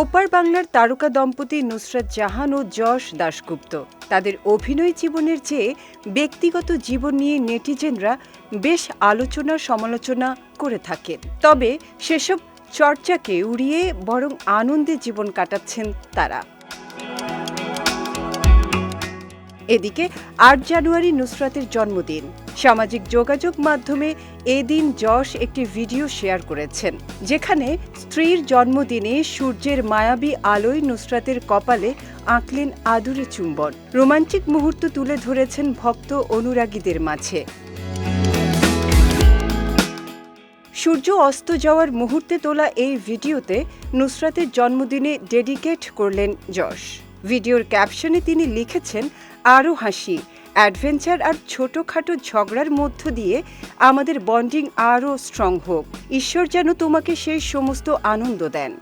ওপার বাংলার তারকা দম্পতি নুসরাত জাহান ও যশ দাশগুপ্ত। তাদের অভিনয় জীবনের চেয়ে ব্যক্তিগত জীবন নিয়ে নেটিজেনরা বেশ আলোচনা সমালোচনা করে থাকেন। তবে সেসব চর্চাকে উড়িয়ে বরং আনন্দে জীবন কাটাচ্ছেন তারা। এদিকে আট জানুয়ারি নুসরাতের জন্মদিন। সামাজিক যোগাযোগ মাধ্যমে এদিন যশ একটি ভিডিও শেয়ার করেছেন, যেখানে স্ত্রীর জন্মদিনে সূর্যের মায়াবী আলোয় নুসরাতের কপালে আঁকলেন আদুরে চুম্বন। রোমান্টিক মুহূর্ত তুলে ধরেছেন ভক্ত অনুরাগীদের মাঝে। সূর্য অস্ত যাওয়ার মুহূর্তে তোলা এই ভিডিওতে নুসরাতের জন্মদিনে ডেডিকেট করলেন যশ। ভিডিওর ক্যাপশনে তিনি লিখেছেন আরও হাসি অ্যাডভেঞ্চার আর ছোটোখাটো ঝগড়ার মধ্য দিয়ে আমাদের বন্ডিং আরও স্ট্রং হোক। ঈশ্বর যেন তোমাকে সেই সমস্ত আনন্দ দেন।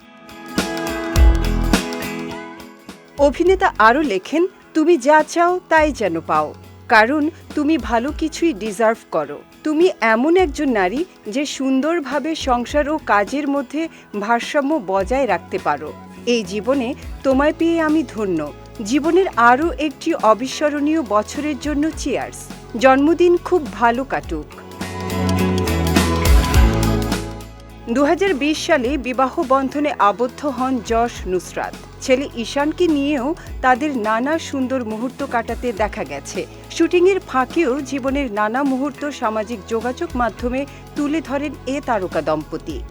অভিনেতা আরও লেখেন, তুমি যা চাও তাই যেন পাও। কারণ তুমি ভালো কিছুই ডিজার্ভ করো। তুমি এমন একজন নারী যে সুন্দরভাবে সংসার ও কাজের মধ্যে ভারসাম্য বজায় রাখতে পারো। এই জীবনে তোমায় পেয়ে আমি ধন্য। জীবনের আরও একটি অবিস্মরণীয় বছরের জন্য চিয়ার্স জন্মদিন খুব ভালো কাটুক। দু হাজার বিশ সালে বিবাহ বন্ধনে আবদ্ধ হন যশ নুসরাত। ছেলে ঈশানকে নিয়েও তাদের নানা সুন্দর মুহূর্ত কাটাতে দেখা গেছে। শুটিংয়ের ফাঁকেও জীবনের নানা মুহূর্ত সামাজিক যোগাযোগ মাধ্যমে তুলে ধরেন এ তারকা দম্পতি।